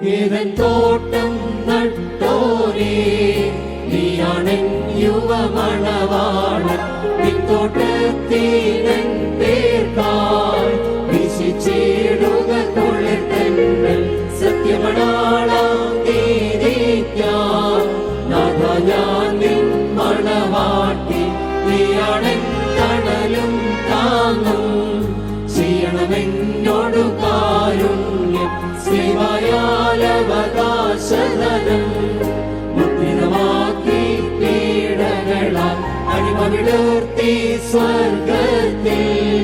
ഏതൻ തോട്ടം നട്ടോരേ യുവമണവാളൻ നിത്തോട്ടത്തിനൻ പേർക്കായി വിശിച്ചിടുക നാഥ ഞാൻ നിൻ മണവാട്ടി താങ്ങും. ചെയ്യണമെന്നോടു പീഡകളാൽ സ്വർഗത്തിൽ